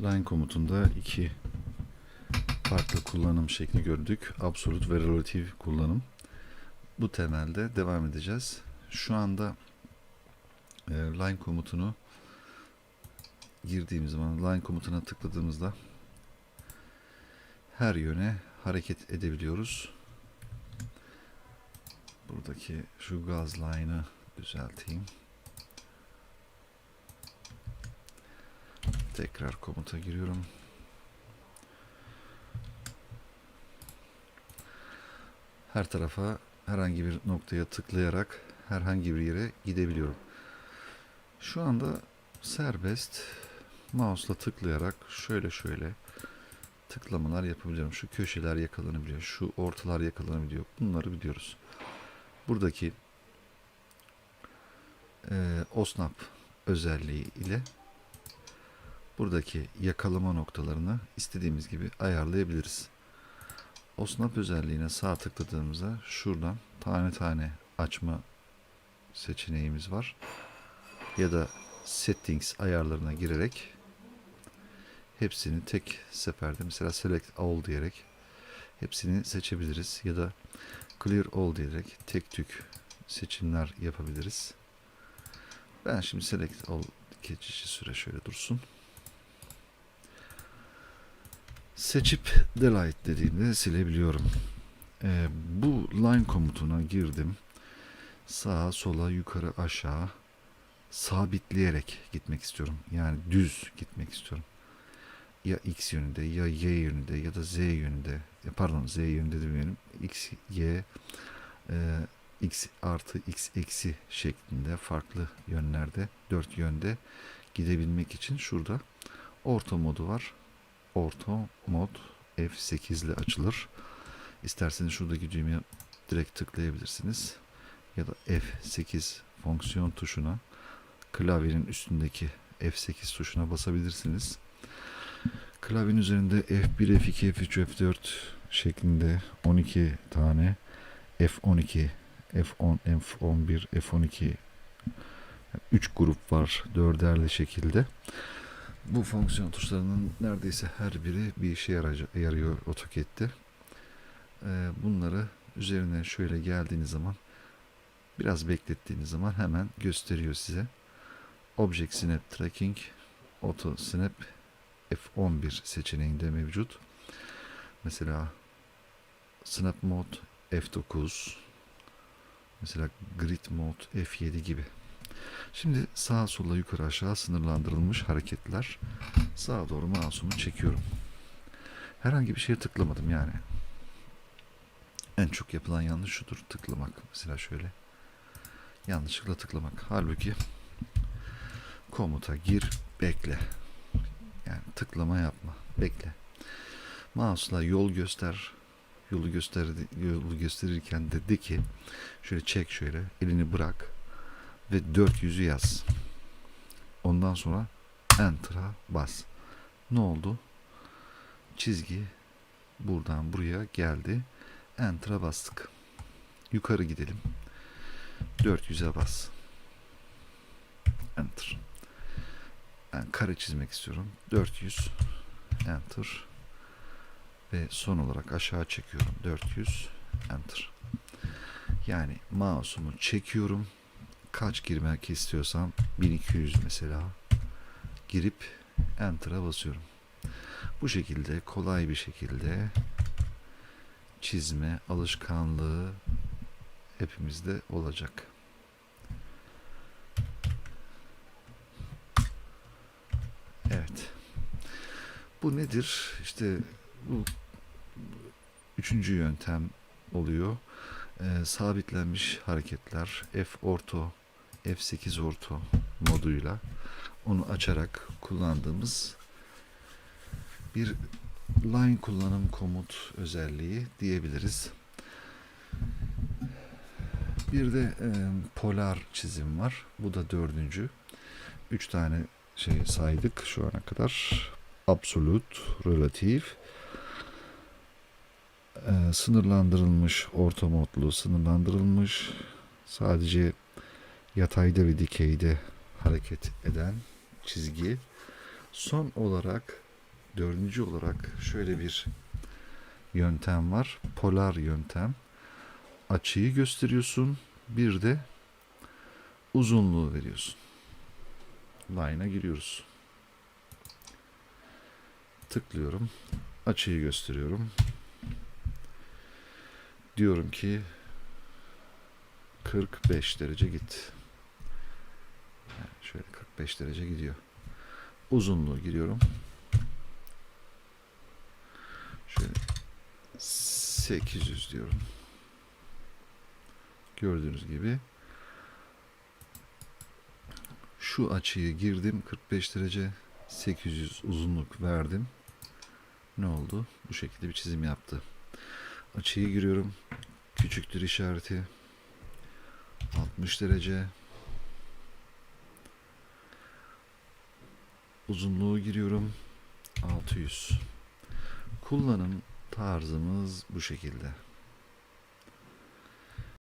Line komutunda iki farklı kullanım şekli gördük. Absolut ve relatif kullanım. Bu temelde devam edeceğiz. Şu anda e, line komutunu girdiğimiz zaman line komutuna tıkladığımızda her yöne hareket edebiliyoruz. Buradaki şu gaz line'ı düzelteyim. Tekrar komuta giriyorum. Her tarafa herhangi bir noktaya tıklayarak herhangi bir yere gidebiliyorum. Şu anda serbest mouse'la tıklayarak şöyle şöyle tıklamalar yapabiliyorum. Şu köşeler yakalanabiliyor. Şu ortalar yakalanabiliyor. Bunları biliyoruz. Buradaki e, OSNAP özelliği ile buradaki yakalama noktalarını istediğimiz gibi ayarlayabiliriz. OSNAP özelliğine sağ tıkladığımızda şuradan tane tane açma seçeneğimiz var. Ya da settings ayarlarına girerek hepsini tek seferde mesela select all diyerek hepsini seçebiliriz ya da clear all diyerek tek tük seçimler yapabiliriz. Ben şimdi select all geçici süre şöyle dursun. Seçip delete dediğimde silebiliyorum. Ee, bu line komutuna girdim. Sağa, sola, yukarı, aşağı sabitleyerek gitmek istiyorum. Yani düz gitmek istiyorum. Ya x yönünde ya y yönünde ya da z yönünde. Pardon z yönünde demeyelim. x, y, e, x artı x eksi şeklinde farklı yönlerde dört yönde gidebilmek için şurada orta modu var. Orta mod F8 ile açılır. İsterseniz şuradaki düğmeye direkt tıklayabilirsiniz. Ya da F8 fonksiyon tuşuna klavyenin üstündeki F8 tuşuna basabilirsiniz. Klavyenin üzerinde F1, F2, F3, F4 şeklinde 12 tane F12, F10, F11, F12 3 grup var dörderli şekilde. Bu fonksiyon tuşlarının neredeyse her biri bir işe yarıyor AutoCAD'de. Ee, bunları üzerine şöyle geldiğiniz zaman biraz beklettiğiniz zaman hemen gösteriyor size. Object Snap Tracking Auto Snap F11 seçeneğinde mevcut. Mesela Snap Mode F9 mesela Grid Mode F7 gibi. Şimdi sağa sola yukarı aşağı sınırlandırılmış hareketler. Sağa doğru mouse'umu çekiyorum. Herhangi bir şeye tıklamadım yani. En çok yapılan yanlış şudur tıklamak. Mesela şöyle yanlışlıkla tıklamak. Halbuki komuta gir bekle. Yani tıklama yapma. Bekle. Mouse'la yol göster. Yolu gösterdi, yolu gösterirken dedi ki şöyle çek şöyle elini bırak ve 400'ü yaz. Ondan sonra Enter'a bas. Ne oldu? Çizgi buradan buraya geldi. Enter'a bastık. Yukarı gidelim. 400'e bas. Enter. Ben kare çizmek istiyorum. 400 Enter. Ve son olarak aşağı çekiyorum. 400 Enter. Yani mouse'umu çekiyorum kaç girmek istiyorsam 1200 mesela girip enter'a basıyorum. Bu şekilde kolay bir şekilde çizme alışkanlığı hepimizde olacak. Evet. Bu nedir? İşte bu üçüncü yöntem oluyor. Ee, sabitlenmiş hareketler F orto F8 orto moduyla onu açarak kullandığımız bir line kullanım komut özelliği diyebiliriz. Bir de e, polar çizim var. Bu da dördüncü. Üç tane şey saydık şu ana kadar. Absolut, relatif, e, sınırlandırılmış, orta modlu, sınırlandırılmış, sadece yatayda ve dikeyde hareket eden çizgi. Son olarak Dördüncü olarak şöyle bir yöntem var. Polar yöntem. Açıyı gösteriyorsun. Bir de uzunluğu veriyorsun. Line'a giriyoruz. Tıklıyorum. Açıyı gösteriyorum. Diyorum ki 45 derece git. Şöyle 45 derece gidiyor. Uzunluğu giriyorum. Şöyle 800 diyorum. Gördüğünüz gibi şu açıyı girdim 45 derece 800 uzunluk verdim. Ne oldu? Bu şekilde bir çizim yaptı. Açıyı giriyorum. Küçüktür işareti. 60 derece. Uzunluğu giriyorum. 600. Kullanım tarzımız bu şekilde.